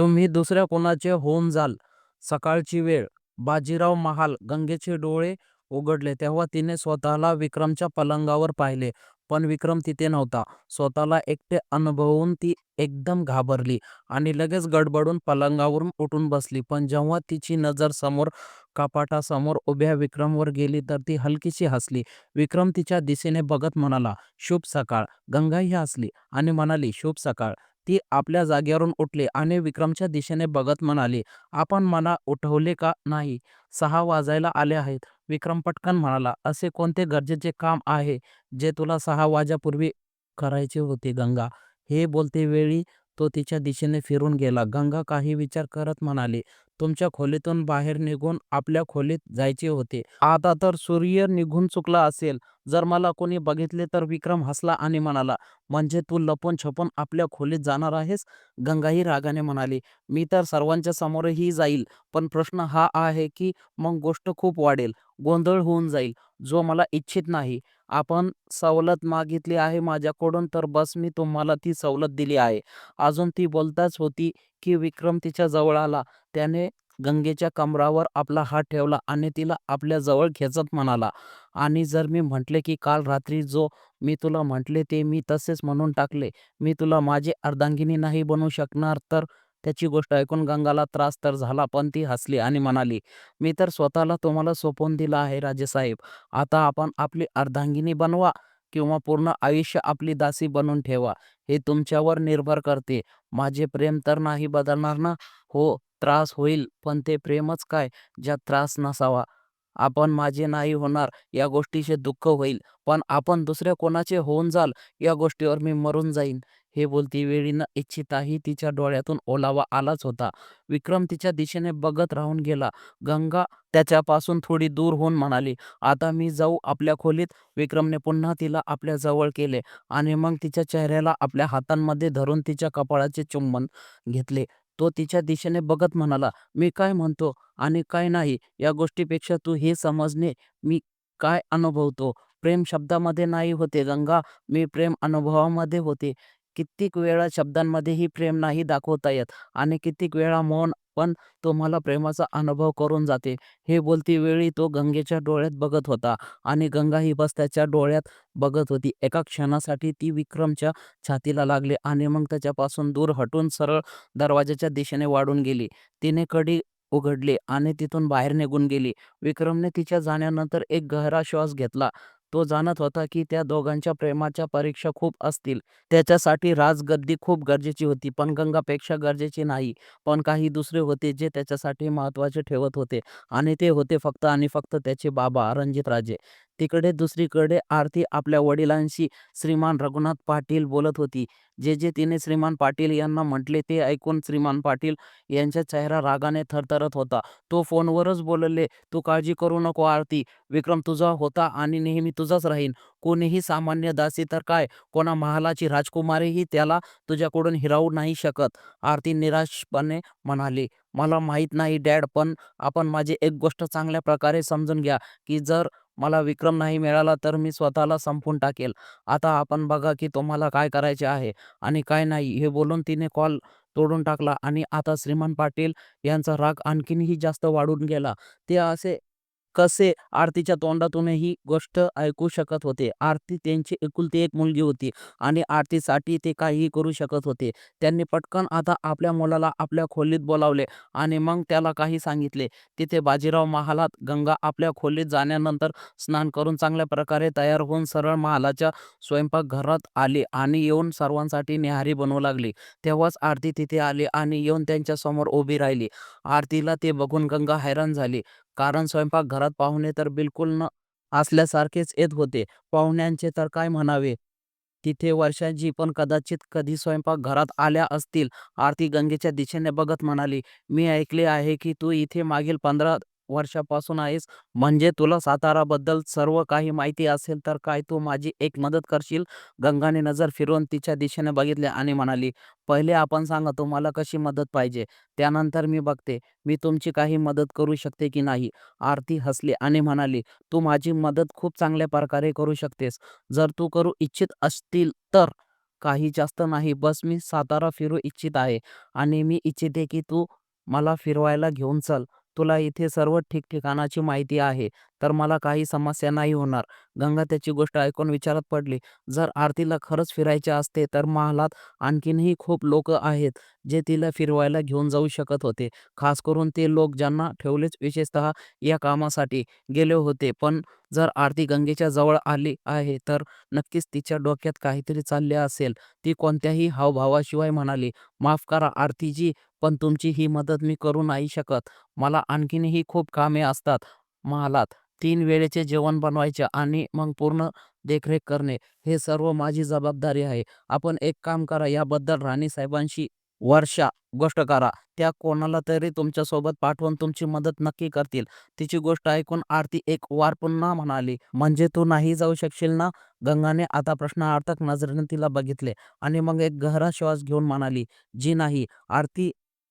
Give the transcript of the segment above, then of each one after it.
तुम्ही दुसऱ्या कोणाचे होऊन जाल. सकाळची वेळ. बाजीराव महाल गंगेचे डोळे उघडले तेव्हा तिने स्वतःला विक्रमच्या पलंगावर पाहिले. पण विक्रम तिथे नव्हता. स्वतःला एकटे अनुभवून ती एकदम घाबरली आणि लगेच गडबडून पलंगावरून उठून बसली. पण जेव्हा तिची नजर समोर कपाटासमोर उभ्या विक्रमवर गेली तर ती हलकीशी हसली. विक्रम तिच्या दिशेने बघत म्हणाला, शुभ सकाळ. गंगाही हसली आणि म्हणाली, शुभ सकाळ. ती आपल्या जागेवरून उठली आणि विक्रमच्या दिशेने बघत म्हणाली, आपण मला उठवले का नाही? सहा वाजायला आले आहेत. विक्रम पटकन म्हणाला, असे कोणते गरजेचे काम आहे जे तुला सहा वाजापूर्वी करायचे होते गंगा? हे बोलतेवेळी तो तिच्या दिशेने फिरून गेला. गंगा काही विचार करत म्हणाली, तुमच्या खोलीतून बाहेर निघून आपल्या खोलीत जायचे होते. आता तर सूर्य निघून चुकला असेल. जर मला कोणी बघितले तर? विक्रम हसला आणि म्हणाला, म्हणजे तू लपून छपून आपल्या खोलीत जाणार आहेस? गंगाही रागाने म्हणाली, मी तर सर्वांच्या समोरही जाईल. पण प्रश्न हा आहे की मग गोष्ट खूप वाढेल, गोंधळ होऊन जाईल, जो मला इच्छित नाही. आपण सवलत मागितली आहे माझ्याकडून तर बस मी तुम्हाला ती सवलत दिली आहे. अजून ती बोलताच होती की विक्रम तिच्या जवळ आला. त्याने गंगेच्या कमरावर आपला हात ठेवला आणि तिला आपल्या जवळ खेचत म्हणाला, आणि जर मी म्हटले की काल रात्री जो मी तुला म्हटले ते मी तसेच म्हणून टाकले, मी तुला माझी अर्धांगिनी नाही बनवू शकणार तर? त्याची गोष्ट ऐकून गंगाला त्रास तर झाला पण ती हसली आणि म्हणाली, मी तर स्वतःला तुम्हाला सोपवून दिलं आहे राजेसाहेब. आता आपण आपली अर्धांगिनी बनवा किंवा पूर्ण आयुष्य आपली दासी बनून ठेवा, हे तुमच्यावर निर्भर करते. माझे प्रेम तर नाही बदलणार ना? हो, त्रास होईल पण ते प्रेमच काय ज्यात त्रास नसावा. आपण माझे नाही होणार या गोष्टीचे दुःख होईल, पण आपण दुसऱ्या कोणाचे होऊन जाल या गोष्टीवर मी मरून जाईन. हे बोलतेवेळी न इच्छिताही तिच्या डोळ्यातून ओलावा आलाच होता. विक्रम तिच्या दिशेने बघत राहून गेला. गंगा त्याच्यापासून थोडी दूर होऊन म्हणाली, आता मी जाऊ आपल्या खोलीत? विक्रमने पुन्हा तिला आपल्या जवळ केले आणि मग तिच्या चेहऱ्याला आपल्या हातांमध्ये धरून तिच्या कपाळाचे चुंबन घेतले. तो तिच्या दिशेने बघत म्हणाला, मी काय म्हणतो आणि काय नाही या गोष्टीपेक्षा तू हे समजणे मी काय अनुभवतो. प्रेम शब्दामध्ये नाही होते गंगा, मी प्रेम अनुभवामध्ये होते. कित्येक वेळा शब्दांमध्येही प्रेम नाही दाखवता येत आणि कित्येक वेळा मौन पण तुम्हाला प्रेमाचा अनुभव करून जाते. हे बोलती वेळी तो गंगेच्या डोळ्यात बघत होता आणि गंगा ही बस त्याच्या डोळ्यात बघत होती. एका क्षणासाठी ती विक्रमच्या छातीला लागली आणि मग त्याच्यापासून दूर हटून सरळ दरवाजाच्या दिशेने वाढून गेली. तिने कडी उघडली आणि तिथून बाहेर निघून गेली. विक्रमने तिच्या जाण्यानंतर एक गहरा श्वास घेतला. तो जाणत होता की त्या दोघांच्या प्रेमाच्या परीक्षा खूप असतील. त्याच्यासाठी राजगद्दी खूप गरजेची होती, पण गंगापेक्षा गरजेची नाही. पण काही दुसरे होते जे त्याच्यासाठी महत्त्वाचे ठेवत होते आणि ते होते फक्त आणि फक्त त्याचे बाबा रणजितराजे. तिकडे दुसरीकडे आरती आपल्या वडिलांशी श्रीमान रघुनाथ पाटील बोलत होती. जे जे तिने श्रीमान पाटील यांना म्हटले ते ऐकून श्रीमान पाटील यांचा चेहरा रागाने थरथरत होता. तो फोनवरच बोलले, तू काळजी करू नको आरती, विक्रम तुझा होता आणि नेहमी तुझाच राहीन. कोणीही सामान्य दासी तर काय, कोणा महालाची राजकुमारीही त्याला तुझ्याकडून हिरावू नाही शकत. आरती निराशपणे म्हणाली, मला माहीत नाही डॅड, पण आपण माझी एक गोष्ट चांगल्या प्रकारे समजून घ्या की जर मला विक्रम नाही मिळाला तर मी स्वतःला संपवून टाकेल. आता आपण बघा की तुम्हाला काय करायचे आहे आणि काय नाही. हे बोलून तिने कॉल तोडून टाकला आणि आता श्रीमान पाटील यांचा राग आणखीनही जास्त वाढून गेला. ते असे कसे आरतीच्या तोंडातून ही गोष्ट ऐकू शकत होते? आरती त्यांची एकुलती एक मुलगी होती आणि आरतीसाठी ते काहीही करू शकत होते. त्यांनी पटकन आता आपल्या मुलाला आपल्या खोलीत बोलावले आणि मग त्याला काही सांगितले. तिथे बाजीराव महालात. गंगा आपल्या खोलीत जाण्यानंतर स्नान करून चांगल्या प्रकारे तयार होऊन सरळ महालाच्या स्वयंपाकघरात आली आणि येऊन सर्वांसाठी निहारी बनवू लागली. तेव्हाच आरती तिथे आली आणि येऊन त्यांच्यासमोर उभी राहिली. आरतीला ते बघून गंगा हैराण झाली, कारण स्वयंपाकघरात पाहुणे तर बिलकुल न असल्यासारखेच येत होते. पाहुण्यांचे तर काय म्हणावे. तिथे वर्षाजी पण कदाचित कधी स्वयंपाकघरात आल्या असतील. आरती गंगेच्या दिशेने बघत म्हणाली, मी ऐकले आहे की तू इथे मागील पंधरा वर्षापासून आहेस. म्हणजे तुला साताराबद्दल सर्व काही माहिती असेल तर काय तू माझी एक मदत करशील? गंगाने नजर फिरवून तिच्या दिशेने बघितले आणि म्हणाली, पहिले आपण सांगा तुम्हाला कशी मदत पाहिजे, त्यानंतर मी बघते मी तुमची काही मदत करू शकते की नाही. आरती हसली आणि म्हणाली, तू माझी मदत खूप चांगल्या प्रकारे करू शकतेस. जर तू करू इच्छित असतील तर. काही जास्त नाही बस मी सातारा फिरू इच्छित आहे आणि मी इच्छिते की तू मला फिरवायला घेऊन चल तुला इथे सर्व ठिकठिकाणाची माहिती आहे तर मला काही समस्या नाही होणार. गंगा त्याची गोष्ट ऐकून विचारात पडली. जर आरतीला खरंच फिरायचे असते तर महालात आणखीनही खूप लोक आहेत जे तिला फिरवायला घेऊन जाऊ शकत होते. खास करून ते लोक ज्यांना ठेवलेच विशेषतः या कामासाठी गेले होते. पण जर आरती गंगेच्या जवळ आली आहे तर नक्कीच तिच्या डोक्यात काहीतरी चालले असेल. ती कोणत्याही हावभावाशिवाय म्हणाली माफ करा आरतीजी पण तुमची ही मदत मी करू नाही शकत. मला आणखीनही खूप कामे असतात. महालात तीन वेळेचे जेवण बनवायचे आणि मग पूर्ण देखरेख करणे. हे सर्व माझी जबाबदारी आहे. आपण एक काम करा याबद्दल राणीसाहेबांशी वर्षा गोष्ट करा. त्या कोणाला तरी तुमच्यासोबत पाठवून तुमची मदत नक्की करतील. तिची गोष्ट ऐकून आरती एक वार पुन्हा म्हणाली म्हणजे तू नाही जाऊ शकशील ना? गंगाने आता प्रश्नार्थक नजरेने तिला बघितले आणि मग एक गहरा श्वास घेऊन म्हणाली जी नाही. आरती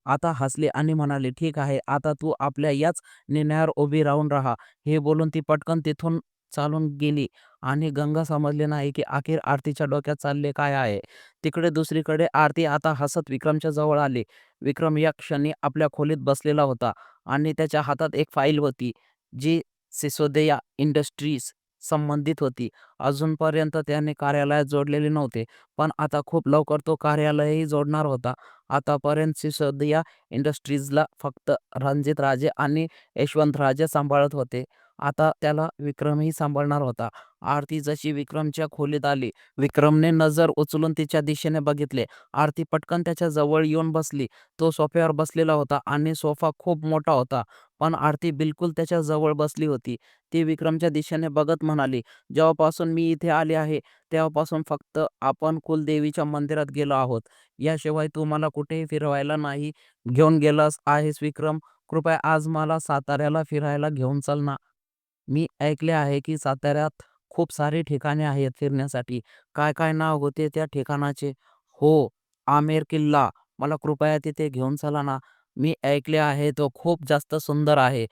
आता हसले आणि म्हणाले ठीक आहे आता तू आपल्या याच निर्णयावर उभी राहून राहा. हे बोलून ती पटकन तिथून चालून गेली आणि गंगा समजले नाही की अखेर आरतीच्या डोक्यात चालले काय आहे. तिकडे दुसरीकडे आरती आता हसत विक्रमच्या जवळ आली. विक्रम या क्षणी आपल्या खोलीत बसलेला होता आणि त्याच्या हातात एक फाईल होती जी सिसोदिया इंडस्ट्रीज संबंधित होती. अजूनपर्यंत त्याने कार्यालयात जोडलेले नव्हते पण आता खूप लवकर तो कार्यालयही जोडणार होता. आतापर्यंत सिसोदिया इंडस्ट्रीजला फक्त रणजित राजे आणि यशवंत राजे सांभाळत होते. आता त्याला विक्रमही सांभाळणार होता. आरती जशी विक्रमच्या खोलीत आली विक्रमने नजर उचलून तिच्या दिशेने बघितले. आरती पटकन त्याच्याजवळ येऊन बसली. तो सोफ्यावर बसलेला होता आणि सोफा खूप मोठा होता. पण आरती बिलकुल त्याच्याजवळ बसली होती. ती विक्रमच्या दिशेने बघत म्हणाली जेव्हापासून मी इथे आले आहे तेव्हापासून फक्त आपण कुलदेवीच्या मंदिरात गेलो आहोत. याशिवाय तू मला कुठेही फिरवायला नाही घेऊन गेलास आहेस विक्रम. कृपया आज मला साताऱ्याला फिरायला घेऊन चल ना. मी ऐकले आहे की साताऱ्यात खूप सारी ठिकाणे आहेत फिरण्यासाठी. काय काय नाव होते त्या ठिकाणाचे? हो आमेर किल्ला. मला कृपया तिथे घेऊन चला ना. मी ऐकले आहे तो खूप जास्त सुंदर आहे.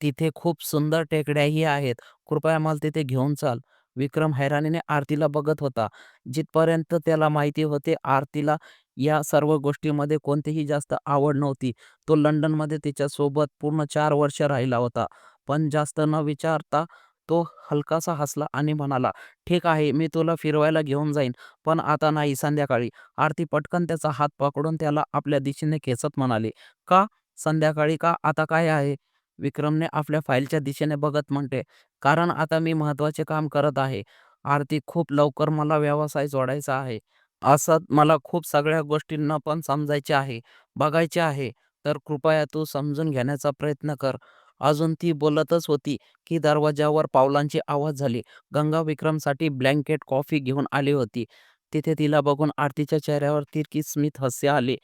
तिथे खूप सुंदर टेकड्याही आहेत. कृपया मला तिथे घेऊन चाल. विक्रम हैराणीने आरतीला बघत होता. जिथपर्यंत त्याला माहिती होते आरतीला या सर्व गोष्टीमध्ये कोणतीही जास्त आवड नव्हती. तो लंडनमध्ये तिच्यासोबत पूर्ण चार वर्ष राहिला होता. पण जास्त न विचारता तो हलकासा हसला आणि म्हणाला ठीक आहे मी तुला फिरवायला घेऊन जाईन पण आता नाही संध्याकाळी. आरती पटकन त्याचा हात पकडून त्याला आपल्या दिशेने खेचत म्हणाली का? संध्याकाळी का? आता काय आहे? विक्रमने आपल्या फाईलच्या दिशेने बघत म्हणते कारण आता मी महत्त्वाचे काम करत आहे. आरती खूप लवकर मला व्यवसाय जोडायचा आहे. असं मला खूप सगळ्या गोष्टींना पण समजायचे आहे बघायचे आहे. तर कृपया तू समजून घेण्याचा प्रयत्न कर. अजून ती बोलतच होती की दरवाजावर पावलांची आवाज झाली. गंगा विक्रमसाठी ब्लँकेट कॉफी घेऊन आली होती. तिथे तिला बघून आरतीच्या चेहऱ्यावर तिरकी स्मित आले.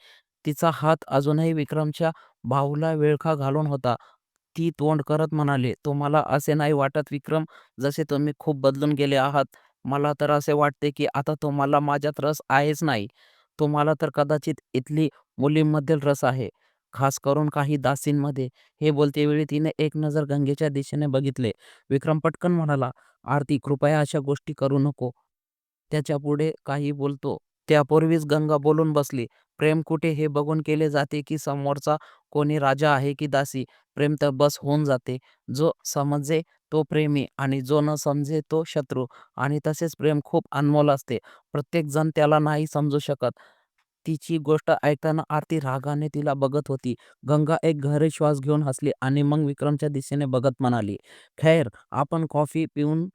तिचा हात अजूनही विक्रमच्या भाऊला वेळखा घालून होता. ती तोंड करत म्हणाले तुम्हाला असे नाही वाटत विक्रम जसे तुम्ही खूप बदलून गेले आहात. मला तर असे वाटते की आता तुम्हाला माझ्यात रस आहेच नाही. तुम्हाला तर कदाचित इथली मुलींमधील रस आहे. खास करून काही दासींमध्ये हे बोलते वेळी तिने एक नजर गंगेच्या दिशेने बघितले. विक्रम पटकन म्हणाला आरती कृपया अशा गोष्टी करू नको. त्याच्या पुढे काही बोलतो. त्यापूर्वीच गंगा बोलून बसली. प्रेम कुठे हे बघून केले जाते की समोरचा कोणी राजा आहे की दासी? प्रेम तर बस होऊन जाते. जो समजे तो प्रेमी आणि जो न समजे तो शत्रू. आणि तसेच प्रेम खूप अनमोल असते. प्रत्येक जण त्याला नाही समजू शकत. तिची गोष्ट ऐकताना आरती रागाने तिला बघत होती. गंगा एक गहरे श्वास घेऊन हसली आणि मग विक्रमच्या दिशेने बघत म्हणाली खैर आपण कॉफी पिऊन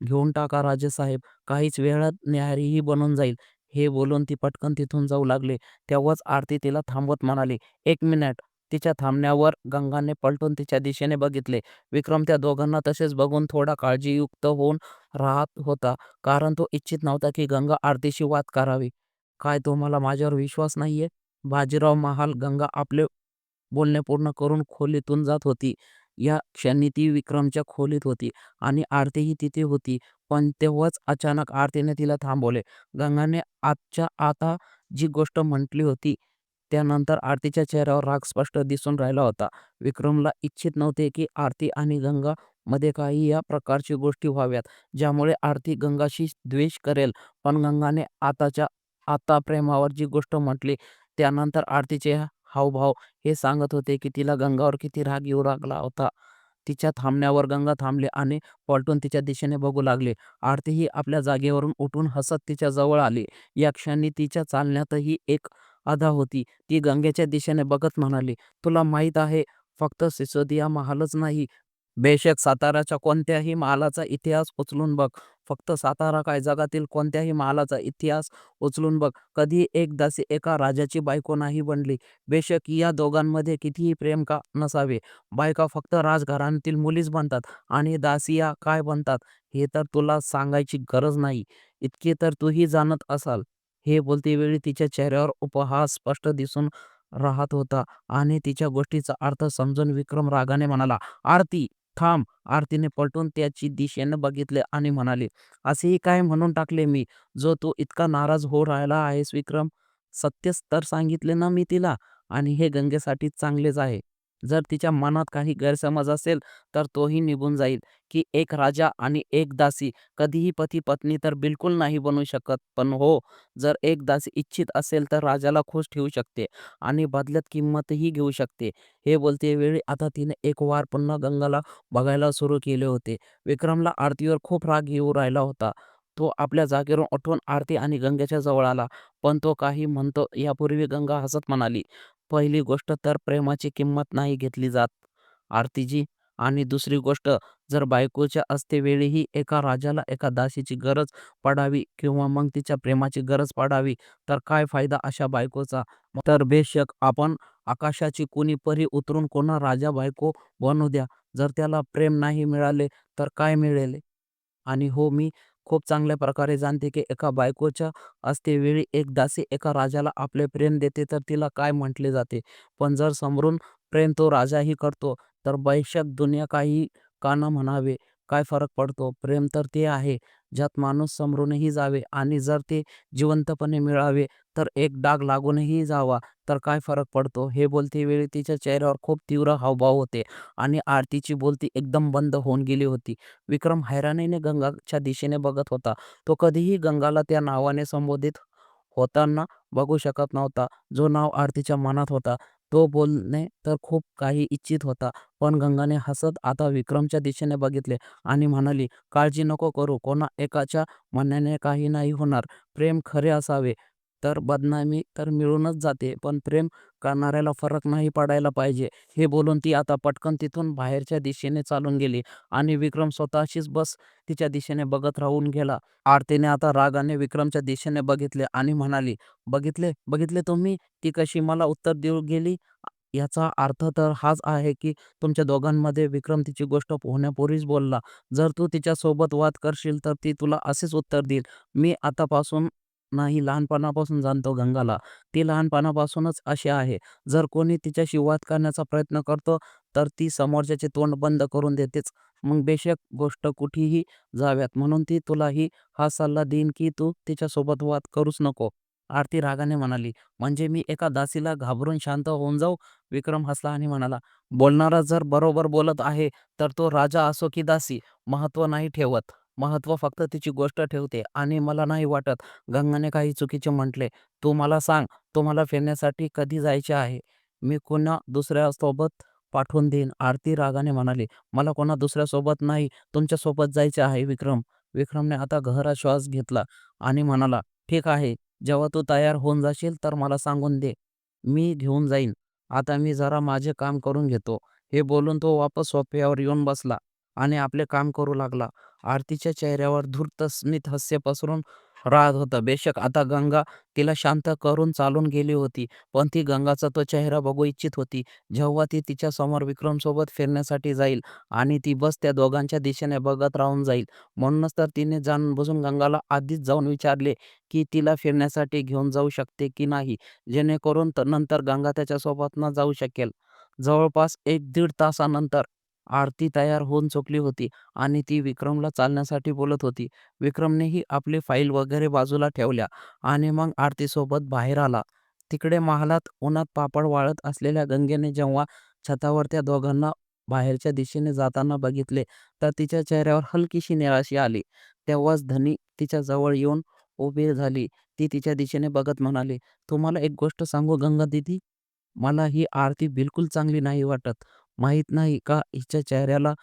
घेऊन टाका राजेसाहेब काहीच वेळात न्याहारीही बनून जाईल. हे बोलून ती पटकन तिथून जाऊ लागले. तेव्हाच आरती तिला थांबवत म्हणाली एक मिनिट. तिच्या थांबण्यावर गंगाने पलटून तिच्या दिशेने बघितले. विक्रम त्या दोघांना तसेच बघून थोडा काळजीयुक्त होऊन राहत होता कारण तो इच्छित नव्हता की गंगा आरतीशी वाद करावी. काय तुम्हाला माझ्यावर विश्वास नाहीये? बाजीराव महाल गंगा आपले बोलणे पूर्ण करून खोलीतून जात होती. या क्षणी ती विक्रमच्या खोलीत होती आणि आरतीही तिथे होती. पण तेव्हाच अचानक आरतीने तिला थांबवले. गंगाने आजच्या आता जी गोष्ट म्हटली होती त्यानंतर आरतीच्या चेहऱ्यावर राग स्पष्ट दिसून राहिला होता. विक्रमला इच्छित नव्हते की आरती आणि गंगा मध्ये काही या प्रकारची गोष्टी व्हाव्यात ज्यामुळे आरती गंगाशी द्वेष करेल. पण गंगाने आताच्या आता प्रेमावर जी गोष्ट म्हटली त्यानंतर आरतीचे हावभाव हे सांगत होते की तिला गंगावर किती राग येऊ लागला होता. तिच्या थांबण्यावर गंगा थांबली आणि पलटून तिच्या दिशेने बघू लागली. आरती ही आपल्या जागेवरून उठून हसत तिच्या जवळ आली. या क्षणी तिच्या चालण्यातही एक अदा होती. ती गंगेच्या दिशेने बघत म्हणाली, "तुला माहीत आहे, फक्त सिसोदिया महालच नाही. बेशक साताऱ्याच्या कोणत्याही महालाचा इतिहास उचलून बघ. फक्त सातारा काय, जगातील कोणत्याही महालाचा इतिहास उचलून बघ. कधीही एक दासी एका राजाची बायको नाही बनली. बेशक या दोघांमध्ये कितीही प्रेम का नसावे, बायका फक्त राजघराण्यातील मुलीच बनतात आणि दासिया काय बनतात हे तर तुला सांगायची गरज नाही. इतके तर तूही जाणत असाल." हे बोलतेवेळी तिच्या चेहऱ्यावर उपहास स्पष्ट दिसून राहत होता आणि तिच्या गोष्टीचा अर्थ समजून विक्रम रागाने म्हणाला, "आरती, थांब!" आरतीने पलटून त्याची दिशेनं बघितले आणि म्हणाली, "असेही काय म्हणून टाकले मी, जो तू इतका नाराज होऊ राहिला आहेस विक्रम? सत्यच तर सांगितले ना मी तिला आणि हे गंगेसाठी चांगलेच आहे. जर तिच्या मनात काही गैरसमज असेल तर तोही निघून जाईल की एक राजा आणि एक दासी कधीही पती-पत्नी तर बिलकुल नाही बनू शकत. पण हो, जर एक दासी इच्छित असेल तर राजाला खुश ठेवू शकते आणि बदल्यात किंमतही घेऊ शकते." हे बोलते वेळी आता तिने एक वार पुन्हा गंगाला बघायला सुरू केले होते. विक्रमला आरतीवर खूप राग येऊ राहिला होता. तो आपल्या जागेवरून उठून आरती आणि गंगेच्या जवळ आला. पण तो काही म्हणतो यापूर्वी गंगा हसत म्हणाली, "पहिली गोष्ट तर प्रेमाची किंमत नाही घेतली जात आरतीजी. आणि दुसरी गोष्ट, जर बायकोच्या असतेवेळीही एका राजाला एका दासीची गरज पडावी किंवा मग तिच्या प्रेमाची गरज पडावी तर काय फायदा अशा बायकोचा? तर बेशक आपण आकाशाची कुणी परी उतरून कोणा राजा बायको बनू द्या, जर त्याला प्रेम नाही मिळाले तर काय मिळेल? आणि हो, मी खूप चांगल्या प्रकारे जाणते की एका बायकोच्या असतेवेळी एक दासी एका राजाला आपले प्रेम देते तर तिला काय म्हटले जाते. पण जर समोरून प्रेम तो राजाही करतो तर बैशक दुनिया काही का न म्हणावे, काय फरक पडतो? प्रेम तर ते आहे ज्यात माणूस समरूनही जावे आणि जर ते जिवंतपणे मिळावे तर एक डाग लागूनही जावा तर काय फरक पडतो? हे बोलते वेळी तिच्या चेहऱ्यावर खूप तीव्र हावभाव होते आणि आरतीची बोलती एकदम बंद होऊन गेली होती. विक्रम हैराणीने गंगाच्या दिशेने बघत होता. तो कधीही गंगाला त्या नावाने संबोधित होताना बघू शकत नव्हता, जो नाव आरतीच्या मनात होता. तो बोलणे तर खूप काही इच्छित होता. पण गंगाने हसत आता विक्रमच्या दिशेने बघितले आणि म्हणाली, "काळजी नको करू. कोणा एकाच्या म्हणण्याने काही नाही होणार. प्रेम खरे असावे तर बदनामी तर मिळूनच जाते, पण प्रेम करणाऱ्याला फरक नाही पडायला पाहिजे." हे बोलून ती आता पटकन तिथून बाहेरच्या दिशेने चालून गेली आणि विक्रम स्वतःशीच बस तिच्या दिशेने बघत राहून गेला. आरतीने आता रागाने विक्रमच्या दिशेने बघितले आणि म्हणाली, "बघितले, बघितले तुम्ही ती कशी मला उत्तर देऊ गेली? याचा अर्थ तर हाच आहे की तुमच्या दोघांमध्ये विक्रम तिची गोष्ट होण्यापूर्वीच बोलला. जर तू तिच्यासोबत वाद करशील तर ती तुला असेच उत्तर देईल." "मी आतापासून नाही, लहानपणापासून जाणतो गंगाला. ती लहानपणापासूनच अशी आहे. जर कोणी तिच्याशी वाद करण्याचा प्रयत्न करतो तर ती समोरच्याचे तोंड बंद करून देतेच. मग बेशक गोष्ट कुठेही जाव्यात. म्हणून ती तुलाही हा सल्ला देईन की तू तिच्यासोबत वाद करूच नको." आरती रागाने म्हणाली, "म्हणजे मी एका दासीला घाबरून शांत होऊन जाऊ?" विक्रम हसला आणि म्हणाला, "बोलणारा जर बरोबर बोलत आहे तर तो राजा असो की दासी, महत्त्व नाही ठेवत. महत्त्व फक्त तिची गोष्ट ठेवते आणि मला नाही वाटत गंगाने काही चुकीचे म्हटले. तू मला सांग, तुम्हाला फिरण्यासाठी कधी जायचे आहे? मी कुणा दुसऱ्यासोबत पाठवून देईन." आरती रागाने म्हणाली, "मला कोणा दुसऱ्यासोबत नाही, तुमच्यासोबत जायचे आहे विक्रम." विक्रमने आता गहरा श्वास घेतला आणि म्हणाला, "ठीक आहे, जेव्हा तू तयार होऊन जाशील तर मला सांगून दे. मी घेऊन जाईन. आता मी जरा माझे काम करून घेतो." हे बोलून तो वापस सोफ्यावर येऊन बसला आणि आपले काम करू लागला. आरतीच्या चेहऱ्यावर धूर्त स्मितहास्य पसरून राहत होतं. बेशक आता गंगा तिला शांत करून चालून गेली होती, पण ती गंगाचा तो चेहरा बघू इच्छित होती, जेव्हा ती तिच्या समोर विक्रमसोबत फिरण्यासाठी जाईल आणि ती बस त्या दोघांच्या दिशेने बघत राहून जाईल. म्हणूनच तर तिने जाणूनबुजून गंगाला आधीच जाऊन विचारले की तिला फिरण्यासाठी घेऊन जाऊ शकते की नाही, जेणेकरून नंतर गंगा त्याच्यासोबत न जाऊ शकेल. जवळपास एक दीड तासानंतर आरती तयार होऊन चुकली होती आणि ती विक्रमला चालण्यासाठी बोलत होती. विक्रमनेही आपली फाईल वगैरे बाजूला ठेवल्या आणि मग आरतीसोबत बाहेर आला. तिकडे महालात उन्हात पापड वाळत असलेल्या गंगेने जेव्हा छतावर त्या दोघांना बाहेरच्या दिशेने जाताना बघितले तर तिच्या चेहऱ्यावर हलकीशी निराशी आली. तेव्हाच धनी तिच्या जवळ येऊन उभी झाली. ती तिच्या दिशेने बघत म्हणाली, "तुम्हाला एक गोष्ट सांगू गंगा दीदी? मला ही आरती बिलकुल चांगली नाही वाटत. माहीत नाही का हिच्या चेहऱ्याला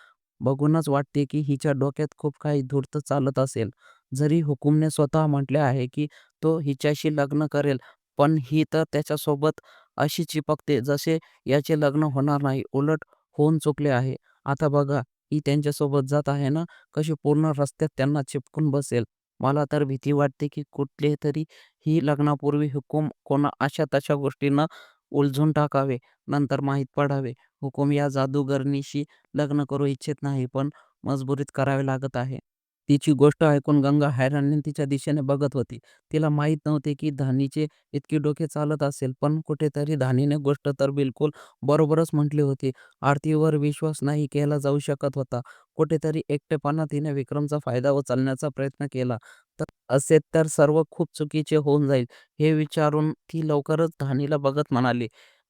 बघूनच वाटते की हिच्या डोक्यात खूप काही धूर्त चालत असेल. जरी हुकूमने स्वतः म्हटले आहे की तो हिच्याशी लग्न करेल, पण ही तर त्याच्यासोबत अशी चिपकते जसे याचे लग्न होणार नाही, उलट होऊन चुकले आहे. आता बघा ही त्यांच्यासोबत जात आहे ना, कशी पूर्ण रस्त्यात त्यांना चिपकून बसेल. मला तर भीती वाटते की कुठलेतरी ही लग्नापूर्वी हुकूम कोणा अशा तशा गोष्टींना उलझून टाकावे. नंतर माहीत पडावे, हुकूम या जादूगरनीशी लग्न करू इच्छित नाही, पण मजबुरीत करावे लागत आहे." तिची गोष्ट ऐकून गंगा हैराणीने तिच्या दिशेने बघत होती. तिला माहीत नव्हते की धानीचे इतके डोके चालत असेल, पण कुठेतरी धानीने गोष्ट तर बिलकुल बरोबरच म्हटली होती. आरतीवर विश्वास नाही केला जाऊ शकत होता. कुठेतरी एकटेपणा तिने विक्रमचा फायदा उचलण्याचा प्रयत्न केला तर असे तर सर्व खूप चुकीचे होऊन जाईल, हे विचारून ती लवकरच धानीला बघत म्हणाली,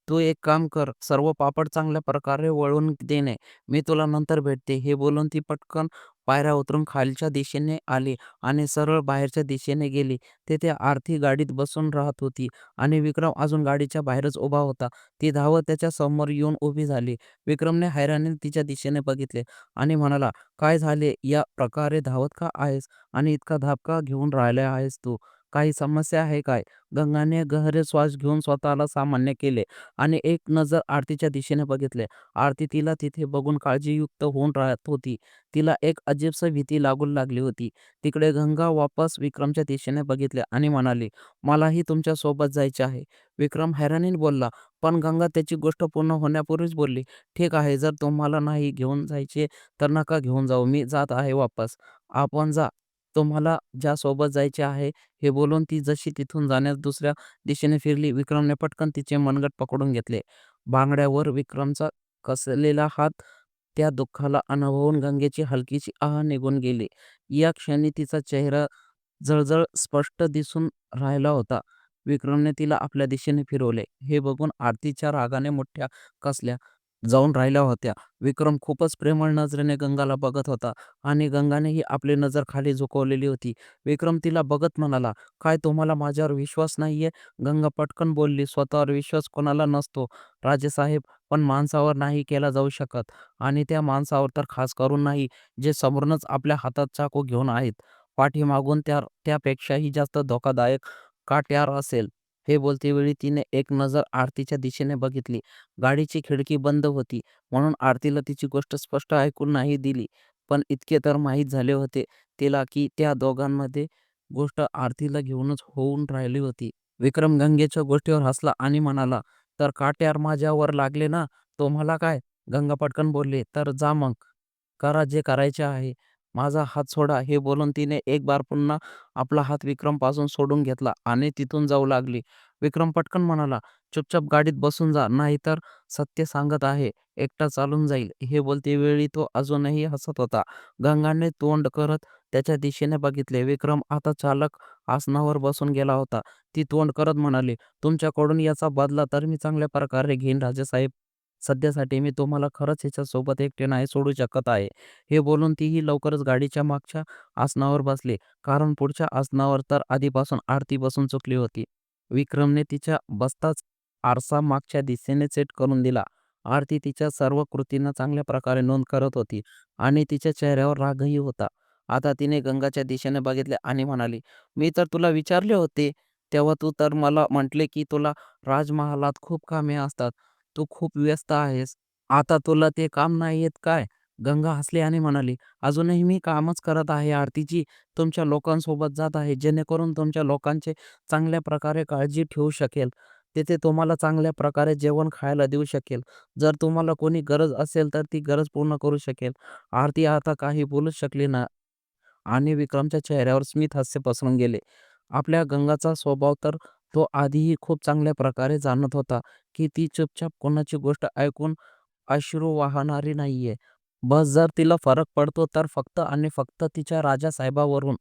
"तू एक काम कर, सर्व पापड चांगल्या प्रकारे वळवून देणे. मी तुला नंतर भेटते." हे बोलून ती पटकन पायऱ्या उतरून खालच्या दिशेने आले आणि सरळ बाहेरच्या दिशेने गेले तेथे आरती गाडीत बसून राहत होती आणि विक्रम अजून गाडीच्या बाहेरच उभा होता. ती धावत त्याच्यासमोर येऊन उभी झाली. विक्रमने हैराणीने तिच्या दिशेने बघितले आणि म्हणाला, "काय झाले? या प्रकारे धावत का आहेस आणि इतका धापका घेऊन राहिला आहेस तू? काही समस्या आहे काय?" गंगाने गहरे श्वास घेऊन स्वतःला सामान्य केले आणि एक नजर आरतीच्या दिशेने बघितले. आरती तिला तिथे बघून काळजीयुक्त होऊन राहत होती. तिला एक अजीबशी भीती लागू लागली होती. तिकडे गंगा वापस विक्रमच्या दिशेने बघितले आणि म्हणाली, "मलाही तुमच्यासोबत जायचे आहे." विक्रम हैराणीने बोलला, पण गंगा त्याची गोष्ट पूर्ण होण्यापूर्वीच बोलली, "ठीक आहे, जर तुम्हाला नाही घेऊन जायचे तर नका घेऊन जाऊ. मी जात आहे वापस. आपण जा. तुम्हाला ज्यासोबत जायचे आहे." हे बोलून ती जशी तिथून जाण्यास दुसऱ्या दिशेने फिरली, विक्रमने पटकन तिचे मनगट पकडून घेतले. बांगड्यावर विक्रमचा कसलेला हात त्या दुःखाला अनुभवून गंगेची हलकीशी आह निघून गेली. या क्षणी तिचा चेहरा जळजळ स्पष्ट दिसून राहिला होता. विक्रमने तिला आपल्या दिशेने फिरवले. हे बघून आरतीच्या रागाने मोठ्या कसल्या जाऊन राहिल्या होत्या. विक्रम खूपच प्रेमळ नजरेने गंगाला बघत होता आणि गंगानेही आपली नजर खाली झुकवलेली होती. विक्रम तिला बघत म्हणाला, "काय तुम्हाला माझ्यावर विश्वास नाहीये?" गंगा पटकन बोलली, "स्वतःवर विश्वास कोणाला नसतो राजेसाहेब, पण माणसावर नाही केला जाऊ शकत आणि त्या माणसावर तर खास करून नाही, जे समोरूनच आपल्या हातात चाकू घेऊन आहेत. पाठीमागून त्या त्यापेक्षाही जास्त धोकादायक काट्यार असेल." हे बोलतेवेळी तिने एक नजर आरतीच्या दिशेने बघितली. गाडीची खिडकी बंद होती, म्हणून आरतीला तिची गोष्ट स्पष्ट ऐकू नाही दिली, पण इतके तर माहीत झाले होते तिला की त्या दोघांमध्ये गोष्ट आरतीला घेऊनच होऊन राहिली होती. विक्रम गंगेच्या गोष्टीवर हसला आणि म्हणाला, "तर काट्यार माझ्यावर लागले ना, तुम्हाला काय?" गंगा पटकन बोलली, "तर जा मग. करा जे करायचे आहे. माझा हात सोडा." हे बोलून तिने एक बार पुन्हा आपला हात विक्रमपासून सोडून घेतला आणि तिथून जाऊ लागली. विक्रम पटकन म्हणाला, "चुपचाप गाडीत बसून जा, नाहीतर सत्य सांगत आहे, एकटा चालून जाईल." हे बोलते वेळी तो अजूनही हसत होता. गंगाने तोंड करत त्याच्या दिशेने बघितले. विक्रम आता चालक आसनावर बसून गेला होता. ती तोंड करत म्हणाली, "तुमच्याकडून याचा बदला तर मी चांगल्या प्रकारे घेईन राजेसाहेब. सध्यासाठी मी तुम्हाला खरंच हिच्यासोबत एकटे नाही सोडू शकत आहे." हे बोलून तीही लवकरच गाडीच्या मागच्या आसनावर बसली, कारण पुढच्या आसनावर तर आधीपासून आरती बसून चुकली होती. विक्रमने तिच्या बसताच आरसा मागच्या दिशेने सेट करून दिला. आरती तिच्या सर्व कृतींना चांगल्या प्रकारे नोंद करत होती आणि तिच्या चेहऱ्यावर रागही होता. आता तिने गंगाच्या दिशेने बघितले आणि म्हणाली, "मी तर तुला विचारले होते, तेव्हा तू तर मला म्हटले की तुला राजमहालात खूप कामे असतात. तू खूप व्यस्त आहेस. आता तुला ते काम नाही येत काय?" गंगा हसली आणि म्हणाली, "अजूनही मी कामच करत आहे आरतीची तुमच्या लोकांसोबत जात आहे, जेणेकरून तुमच्या लोकांचे चांगल्या प्रकारे काळजी ठेवू शकेल. तिथे तुम्हाला चांगल्या प्रकारे जेवण खायला देऊ शकेल. जर तुम्हाला कोणी गरज असेल तर ती गरज पूर्ण करू शकेल." आरती आता काही बोलूच शकली ना आणि विक्रमच्या चेहऱ्यावर स्मित हास्य पसरून गेले. आपल्या गंगाचा स्वभाव तर तो आधीही खूप चांगल्या प्रकारे जाणत होता की ती चुपचाप कोणाची गोष्ट ऐकून अश्रू वाहणारी नाहीये. बस जर तिला फरक पडतो तर फक्त आणि फक्त तिच्या राजा साहेबावरून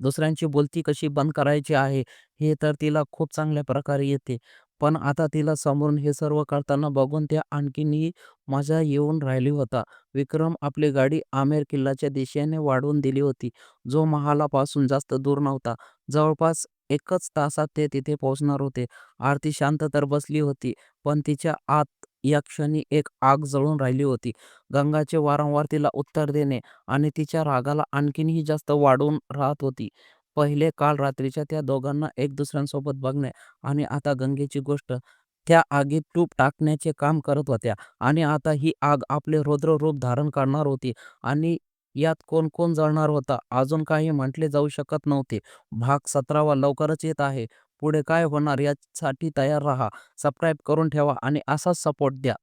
दुसऱ्यांची बोलती कशी बंद करायची आहे हे तर तिला खूप चांगल्या प्रकारे येते. पण आता तिला समोरून हे सर्व करताना बघून त्या आणखीनही मजा येऊन राहिली होता. विक्रम आपली गाडी आमेर किल्ल्याच्या दिशेने वाढवून दिली होती, जो महालापासून जास्त दूर नव्हता. जवळपास एकच तासात ते तिथे पोहोचणार होते. आरती शांत तर बसली होती, पण तिच्या आत या क्षणी एक आग जळून राहिली होती. गंगाचे वारंवार तिला उत्तर देणे आणि तिच्या रागाला आणखीनही जास्त वाढवून राहत होती. पहिले काल रात्रीच्या त्या दोघांना एक दुसऱ्यांसोबत बघणे आणि आता गंगेची गोष्ट त्या आगीत तूप टाकण्याचे काम करत होत्या. आणि आता ही आग आपले रौद्र रूप धारण करणार होती आणि यात कोण कोण जळणार होता, अजून काही म्हटले जाऊ शकत नव्हते. भाग सतरावा लवकरच येत आहे. पुढे काय होणार यासाठी तयार राहा. सबस्क्राईब करून ठेवा आणि असाच सपोर्ट द्या.